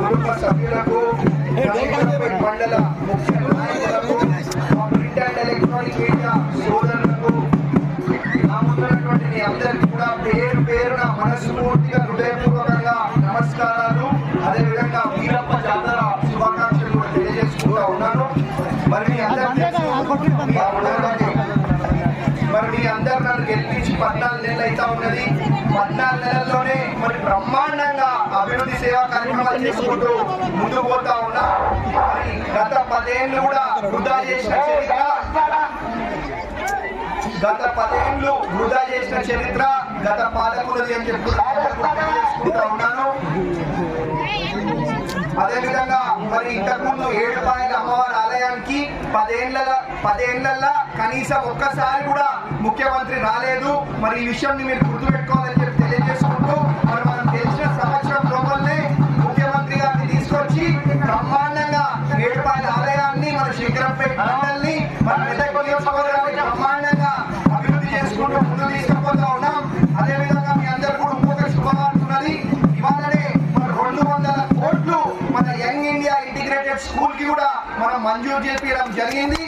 కుటుంబ సభ్యులకు మండల ముఖ్య నాయకులకు ప్రింట్ అండ్ ఎలక్ట్రానిక్ మీడియా సోదరులకు నా ముందున్నటువంటి మీ అందరికీ కూడా పేరు పేరున మనస్ఫూర్తిగా హృదయపూర్వకంగా నమస్కారాలు అదేవిధంగా వీరప్ప జాతర శుభాకాంక్షలు కూడా తెలియజేసుకుంటా ఉన్నాను మరి మీ అందరికీ పద్నాలుగు నెలల్లోనే మరి బ్రహ్మాండంగా అభివృద్ధి సేవా కార్యక్రమాలు చేసుకుంటూ ముందుకు పోతా ఉన్నా. మరి గత పదేళ్ళు కూడా వృధా చేసిన చరిత్ర. గత పదేళ్ళు వృధా చేసిన చరిత్ర గత పాలకులు అని చెప్పి ఉన్నాను. అదేవిధంగా మరి ఇంతకుముందు ఏడుపాయల అమ్మవారు ఆలయానికి పదేళ్ళ పదేళ్ళలో కనీసం ఒక్కసారి కూడా ముఖ్యమంత్రి రాలేదు. మరి ఈ విషయాన్ని మీరు గుర్తుపెట్టుకోవాలని చెప్పి తెలియజేసుకుంటూ మరి మనం తెలిసిన సంవత్సరం లోపలనే ముఖ్యమంత్రి గారిని తీసుకొచ్చి బ్రహ్మాండంగా ఏడుపాయల ఆలయాన్ని మన శంకరంపేట మండలిని మన మెదక్ నియోజకవర్గాన్ని బ్రహ్మాండంగా అభివృద్ధి చేసుకుంటూ ముందు తీసుకుపోతా ఉన్నాం. అదేవిధంగా ఇంటిగ్రేటెడ్ స్కూల్కి కూడా మనం మంజూరు చేపించడం జరిగింది.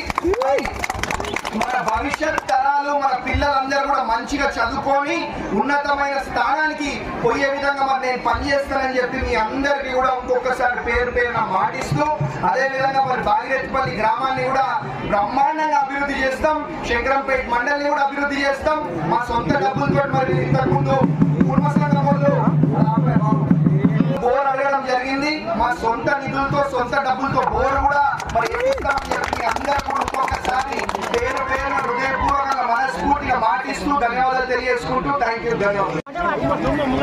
మన భవిష్యత్ తరాలు మన పిల్లలందరూ కూడా మంచిగా చదువుకొని ఉన్నతమైన స్థానానికి పోయే విధంగా మరి నేను పనిచేస్తానని చెప్పి మీ అందరికీ కూడా ఇంకొకసారి పేరు పేరున మాటిస్తూ అదే విధంగా మరి భాగీరథపల్లి గ్రామాన్ని కూడా బ్రహ్మాండంగా అభివృద్ధి చేస్తాం. శంకరంపేట మండలిని కూడా అభివృద్ధి చేస్తాం. మా సొంత డబ్బులతో మరి ఇంతకుముందు కుటుంబ జరిగింది. మా సొంత నిధులతో సొంత డబ్బులతో బోర్ కూడా మరి వేయిస్తామని అందరూ కూడా ఇంకొకసారి పేరు పేరు హృదయపూర్వక మనస్ఫూర్తిగా మాటిస్తూ ధన్యవాదాలు తెలియజేసుకుంటూ థ్యాంక్ యూ ధన్యవాదాలు